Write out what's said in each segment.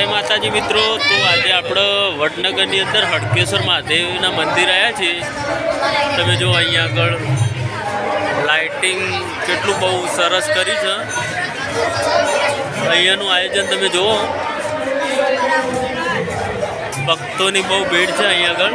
જય માતાજી મિત્રો. તો આજે આપણે વડનગરની અંદર હડકેશ્વર મહાદેવના મંદિર આવ્યા છીએ. તમે જો અહીંયા આગળ લાઇટિંગ કેટલું બહુ સરસ કરી છે. અહીંયાનું આયોજન તમે જુઓ. ભક્તોની બહુ ભીડ છે અહીંયા આગળ.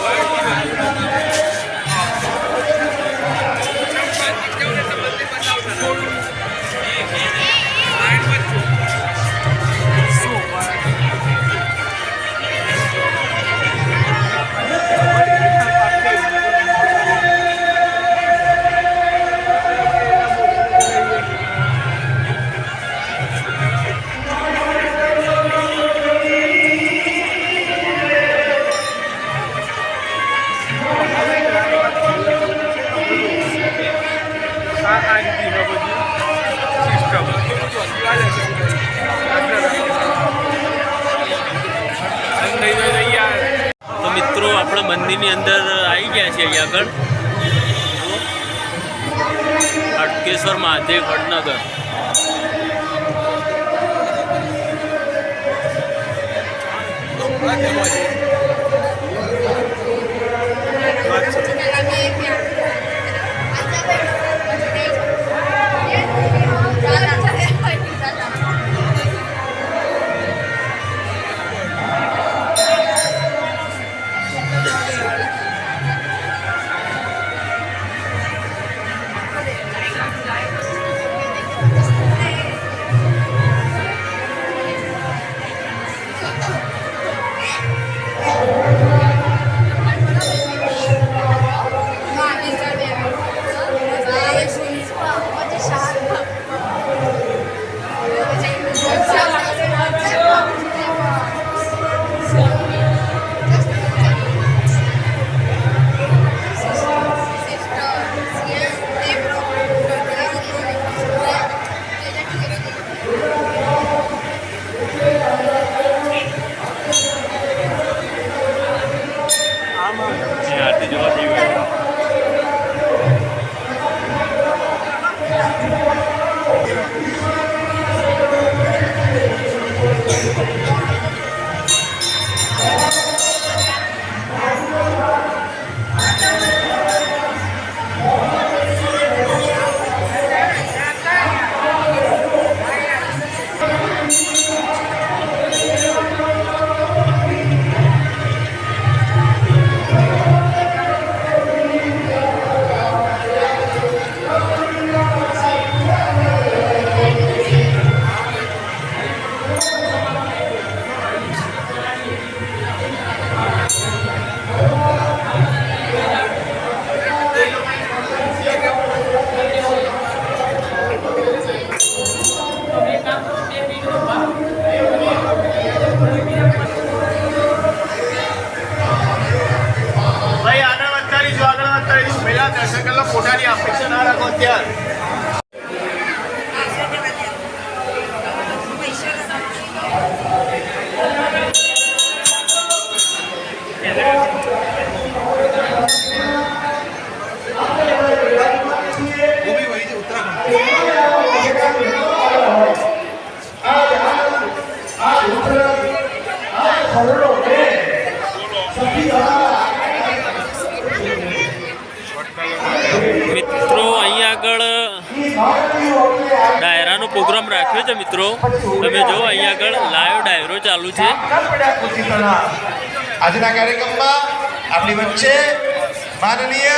તો મિત્રો આપણા મંદિરની અંદર આવી ગયા છે અહીંયા આગળ. અટકેશ્વર મહાદેવ વડનગર. આરતી ડાયરાનો પ્રોગ્રામ રાખ્યો છે મિત્રો. તમે જો અહીંયા આગળ લાઈવ ડાયરો ચાલુ છે. આજના કાર્યક્રમમાં આપણી વચ્ચે માનનીય,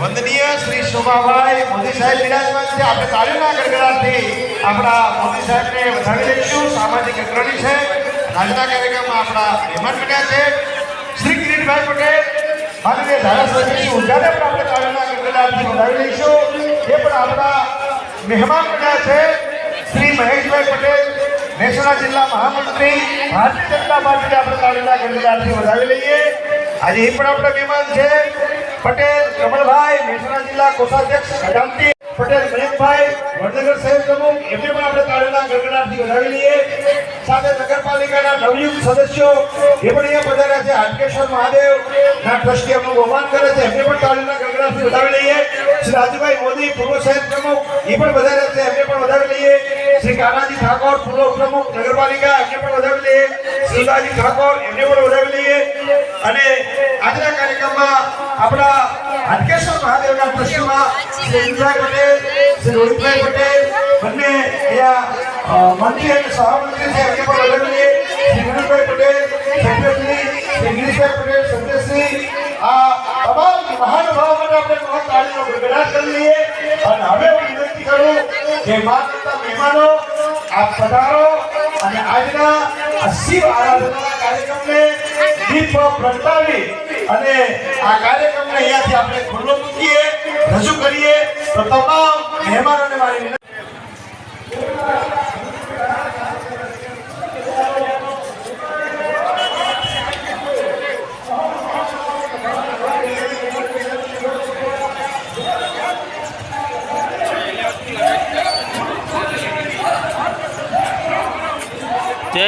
વંદનીય શ્રી શોભાભાઈ મોદી સાહેબ બિરાજમાન છે. આપણે તાલીમના ગડગડાટથી આપણા મોદી સાહેબને વધાવી લઈશું. સામાજિક અગ્રણી છે. આજના કાર્યક્રમમાં આપણા મહેમાન બન્યા છે. શ્રી કિરીટભાઈ પટેલ માનનીય ધારાસભ્ય શ્રી ઉર્જાને પણ આપણે તાળીના ગણગડાટથી વધાવી લઈશું એ પણ આપણા મહેમાન બન્યા છે. શ્રી મહેશભાઈ પટેલ, મહેસાણા જિલ્લા મહામંત્રી, ભારતીય જનતા પાર્ટીને આપણે તાલુકા ગણગડાટથી વધાવી લઈએ. આજે એ પણ આપણા મહેમાન છે. પટેલ કમળભાઈ મહેસાણા જિલ્લા કોષાધ્યક્ષ ખજાનતી પટેલ મયંકભાઈ વડનગર શહેર પ્રમુખ, એમને પણ આપણે તાળીના ગણગડાટથી વધાવી લઈએ. સાથે નગરપાલિકાના નવયુક્ત સદસ્યો, એ પણ અહીંયા પધાર્યા છે. હાટકેશ્વર મહાદેવ ના ટ્રસ્ટી કરે છે. એમને પણ તાળીના ગણગડાટથી વધાવી લઈએ. શ્રી રાજુભાઈ મોદી પૂર્વ શહેર પ્રમુખ એ પણ વધારે છે, એમને પણ વધારે લઈએ. શ્રી કાનાજી ઠાકોર પૂર્વ પ્રમુખ, નગરપાલિકા, એમને પણ વધારે લઈએ. શિવરાજી ઠાકોર, એમને પણ વધારે લઈએ. અને આજના કાર્યક્રમમાં આપણા હાટકેશ્વર મહાદેવના ટ્રસ્ટીમાં શ્રી ઇન્દ્રભાઈ પટેલ, શ્રી રોહિતભાઈ પટેલ, બંને અહીંયા મંત્રી અને સહમંત્રી છે, એમને પણ વધાવી લઈએ. શ્રી વિનોદભાઈ પટેલ સભ્યશ્રી શ્રી ગિરીશભાઈ પટેલ સભ્યશ્રી તમામ મહાનુભાવો માટે આપણે મહા તાળીનો અને હવે શિવ કાર્યક્રમને દીપ પ્રગટાવી અને આ કાર્યક્રમને અહીંયાથી આપણે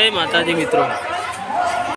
જય માતાજી મિત્રો.